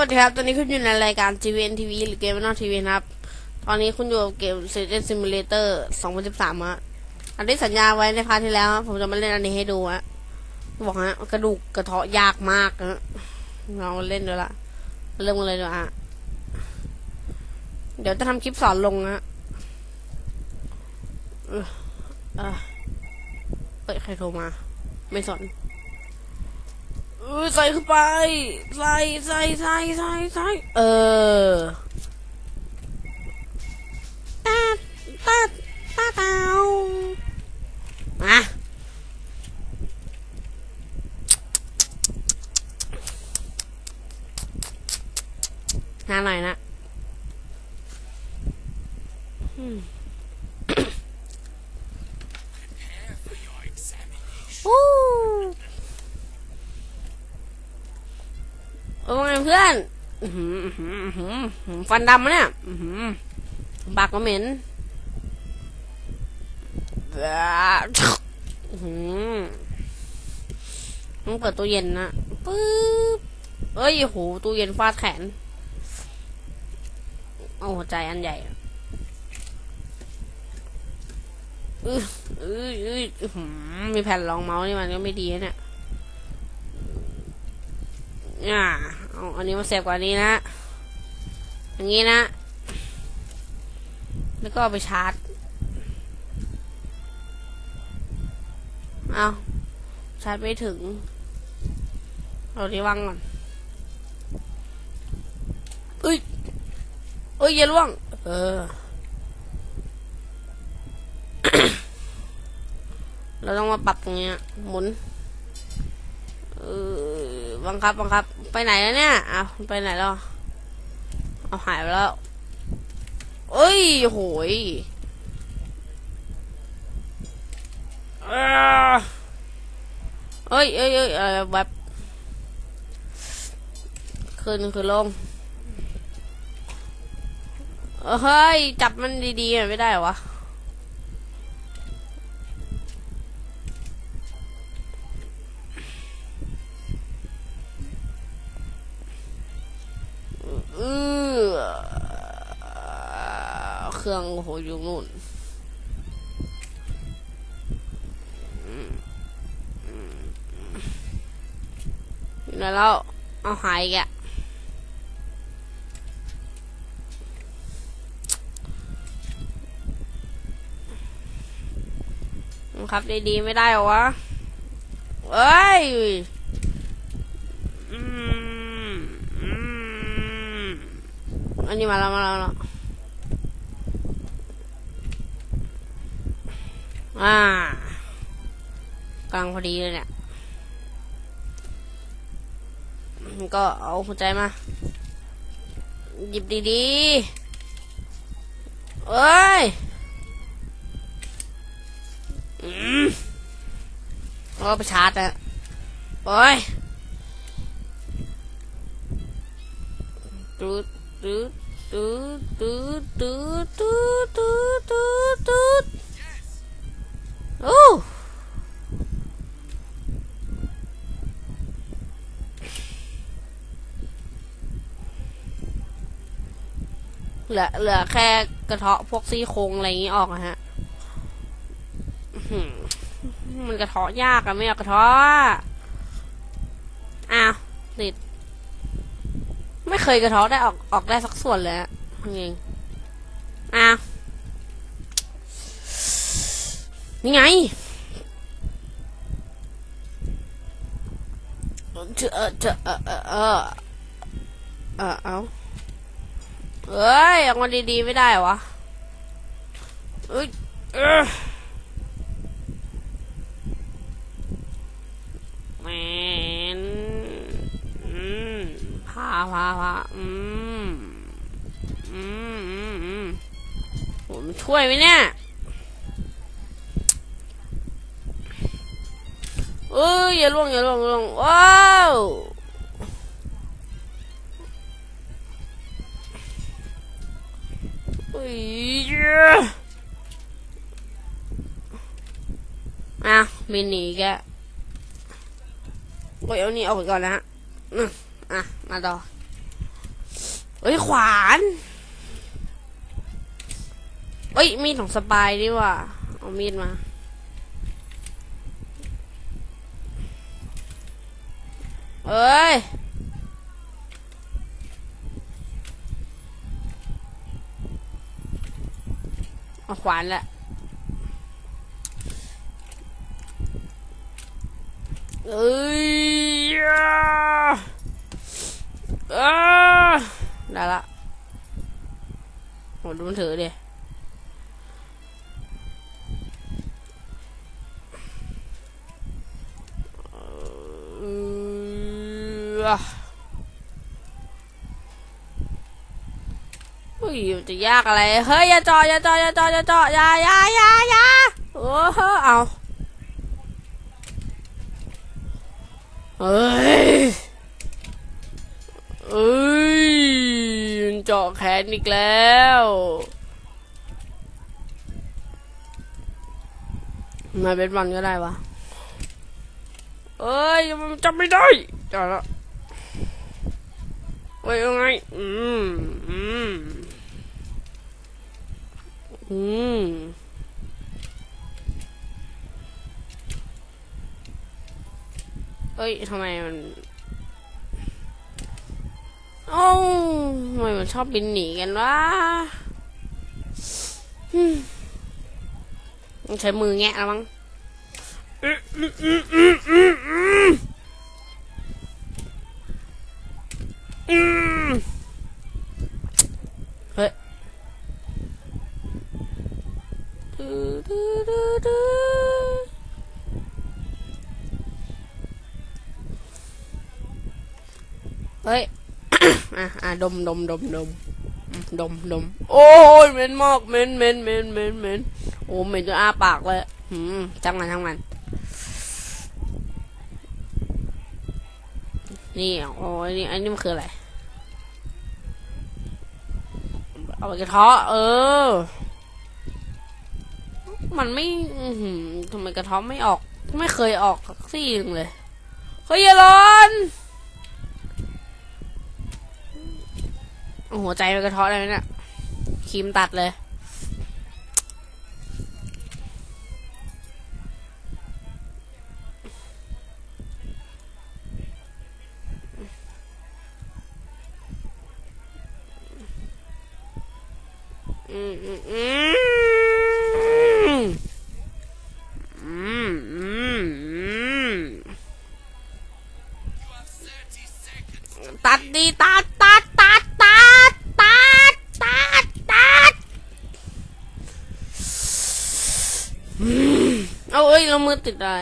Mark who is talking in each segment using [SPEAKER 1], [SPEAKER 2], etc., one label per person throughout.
[SPEAKER 1] สวัสดีครับ ตอนนี้คุณอยู่ในรายการ GVN TV หรือเกมนอกทีวีครับ ตอนนี้คุณอยู่กับเกม Citizen Simulator 2013ฮะอันที่สัญญาไว้ในพาร์ทที่แล้ว ผมจะมาเล่นอันนี้ให้ดูฮะ บอกฮะ กระดูกกระเทาะยากมากฮะเราเล่นด้วยละ เริ่มกันเลยดีกว่าฮะ เดี๋ยวจะทำคลิปสอนลงฮะเออเอ้ยใครโทรมา ไม่สนเออ ใส่เข้าไป ใส่ใส่ใส่ใส่ใส่เออตาตาตาเตามาหน้าหน่อยนะอืมอู้ เออว่าไงเพื่อนหืออื้อหืออื้อหืออื้อหือฟันดำมะเนี่ยหือปากก็เหม็นอื้อหือต้องเปิดตู้เย็นนะปึ๊บเอ้ยโหตู้เย็นฟาดแขนเอาหัวใจอันใหญ่อืออืออืออื้อหือมีแผ่นรองเมาส์นี่มันก็ไม่ดีนะเนี่ยอ่า เอาอันนี้มาเสียบกว่านี้นะอย่างนี้นะ แล้วก็เอาไปชาร์จ เอาชาร์จไม่ถึงเอาที่วางก่อนเอ้ยเอ้ยอย่าล่วง เออ เราต้องมาปรับตรงเนี้ยหมุน เออบังคับบังคับ ไปไหนแล้วเนี่ยอ้าวไปไหนแล้วเอาหายไปแล้วเอ้ยโหยเอ้อเอ้ยเอ้ยเอ้ยเออแบบขึ้นคือลงเออเฮ้ย จับมันดีๆไม่ได้เหรอวะ รื่อง โอ้โห อยู่นู่นอยู่ไหนแล้วเอาหายอีกอะบับดีๆไม่ได้หรอวะ เอ้ยอันนี้มาแล้วมาแล้ว อ่ากลางพอดีเลยเนี่ย ก็เอาหัวใจมา หยิบดีๆเอ้ยอืมเอไปชาร์จอะโอ้ยตูดตูดตูดตูดตูดตูดตูดตูดตูด โอ้เหลือเหลือแค่กระเทาะพวกซี่โครงอะไรอย่างนี้ออกนะฮะมันกระเทาะยากอะไม่เอากระเทาะอ้าวติด ไม่เคยกระเท้อได้ออกออกได้สักส่วนเลยอะจริงอ้าว นี่ไงเจอเจอเออเออเออเออเอาเอ้ยออกมาดีๆไม่ได้วะเอ้ยเออแมนอืมพาพาพาอืมอืมอืมอืมผมช่วยไหมเนี่ย อ้ยอย่าล่วงอย่าล่วงล่วงว้าวอุ้ยอะบินหนีแกโอ้ยเอานี่ออกไปก่อนนะฮะอะมาต่อเอ้ย ขวานเอ้ย มีดของสปายดีว่ะเอามีดมา เอ้ยเอาขวานแห อุ้ยจะยากอะไร เฮ้ย อย่าจอดอย่าจอดอย่าจอดอย่าจอดอย่าอย่าอย่าอย่าโอ้โหเอาเอ้ยเอ้ยเจาะแขนอีกแล้วมาเป็นบอลก็ได้วะเอ้ยมันจำไม่ได้จอแล้ว ว้ยยังไง อืม อืม อืมเอ้ยทำไมมันโอ้าวทำไมมันชอบบินหนีกันวะใช้มือแงะแล้วมั้ง อืมเฮ้ยดูดูดูดูเฮ้ย อะอะดมดมดมดมดมดม โอ้ยเหม็นมากเหม็นเหม็นเหม็นเหม็นเหม็นโอ้เหม็นจนอ้าปากเลยหืมจังมันจังมัน นี่ โอ้ยนี่ อันนี้มันคืออะไร เอาไปกระเทาะเออ มันไม่ทำไมกระเทาะไม่ออก ไม่เคยออกสักซี่หนึ่งเลย เฮ้ยอย่าร้อนหัวใจเป็นกระเทาะอะไรเนี่ยครีมตัดเลย ตัดดีตัดตัดตัดตัดตัดตัดตัดเอาเอ้ยเรามือติดอะไร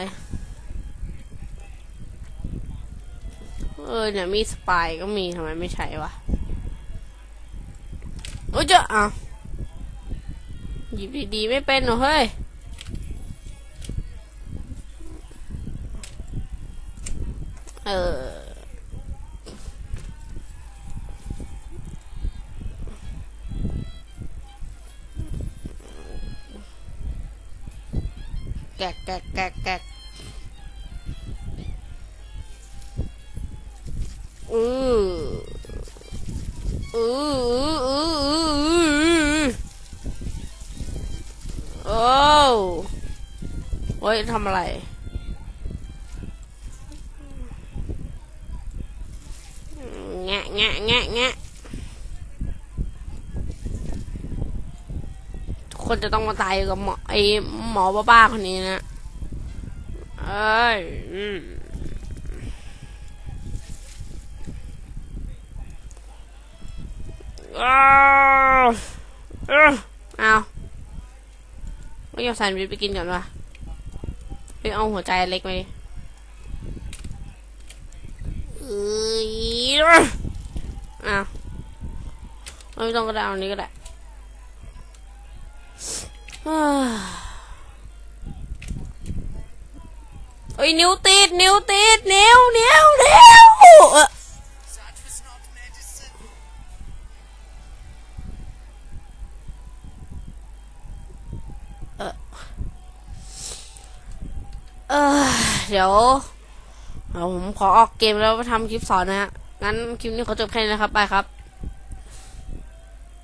[SPEAKER 1] เออเนี่ยมีสปายก็มีทำไมไม่ใช่วะโอ้ยเจ้าอ้าว หยิบดีๆ ไม่เป็นหรอเฮ้ย เออ แกะแกะแกะแกะอืออืออ ยทำอะไร แงะแงะแงะแงะทุกคนจะต้องมาตายกับหมอไอหมอบ้าๆคนนี้นะ เอ้ยอ้าวเอ้าเอาไม่ยอมแซนด์วิไปกินก่อนวะ ไปเอาหัวใจเล็กไปเอ้ยอ้าวไม่ต้องก็ได้เอาอันนี้ก็ได้เอ้ยนิ้วติดนิ้วติดนิ้วนิ้วนิ้ว เออเดี๋ยวเดี๋ยวผมขอออกเกมแล้วไปทำคลิปสอนนะฮะงั้นคลิปนี้ขอจบแค่นี้นะครับ ไปครับ